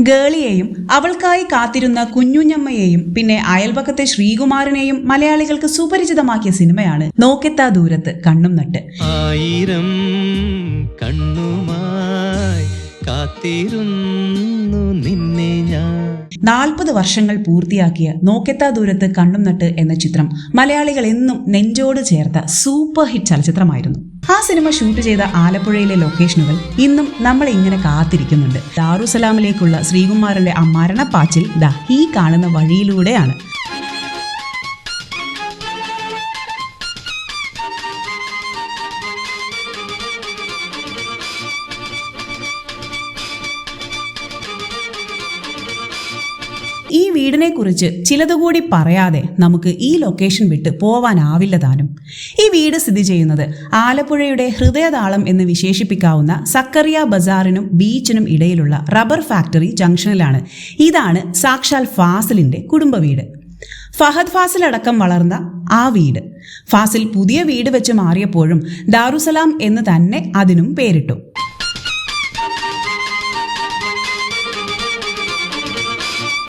ഗേളിയെയും അവൾക്കായി കാത്തിരുന്ന കുഞ്ഞുഞ്ഞമ്മയെയും പിന്നെ അയൽപക്കത്തെ ശ്രീകുമാരനെയും മലയാളികൾക്ക് സുപരിചിതമാക്കിയ സിനിമയാണ് നോക്കെത്താ ദൂരത്ത് കണ്ണും നട്ട്. ആയിരം കണ്ണുമായി കാത്തിരുന്നു. നാൽപ്പത് വർഷങ്ങൾ പൂർത്തിയാക്കിയ നോക്കെത്താ ദൂരത്ത് കണ്ണും നട്ട് എന്ന ചിത്രം മലയാളികൾ എന്നും നെഞ്ചോട് ചേർത്ത സൂപ്പർ ഹിറ്റ് ചലച്ചിത്രമായിരുന്നു. ആ സിനിമ ഷൂട്ട് ചെയ്ത ആലപ്പുഴയിലെ ലൊക്കേഷനുകൾ ഇന്നും നമ്മൾ ഇങ്ങനെ കാത്തിരിക്കുന്നുണ്ട്. ദാറുസലാമിലേക്കുള്ള ശ്രീകുമാറിന്റെ ആ മരണപ്പാച്ചിൽ ദാ ഈ കാണുന്ന വഴിയിലൂടെയാണ്. ഈ വീടിനെ കുറിച്ച് ചിലതുകൂടി പറയാതെ നമുക്ക് ഈ ലൊക്കേഷൻ വിട്ട് പോവാനാവില്ല താനും. ഈ വീട് സ്ഥിതി ചെയ്യുന്നത് ആലപ്പുഴയുടെ ഹൃദയതാളം എന്ന് വിശേഷിപ്പിക്കാവുന്ന സക്കറിയ ബസാറിനും ബീച്ചിനും ഇടയിലുള്ള റബ്ബർ ഫാക്ടറി ജംഗ്ഷനിലാണ്. ഇതാണ് സാക്ഷാൽ ഫാസിലിന്റെ കുടുംബ വീട്. ഫഹദ് ഫാസിൽ അടക്കം വളർന്ന ആ വീട്. ഫാസിൽ പുതിയ വീട് വെച്ച് മാറിയപ്പോഴും ദാറുസലാം എന്ന് തന്നെ അതിനും പേരിട്ടു.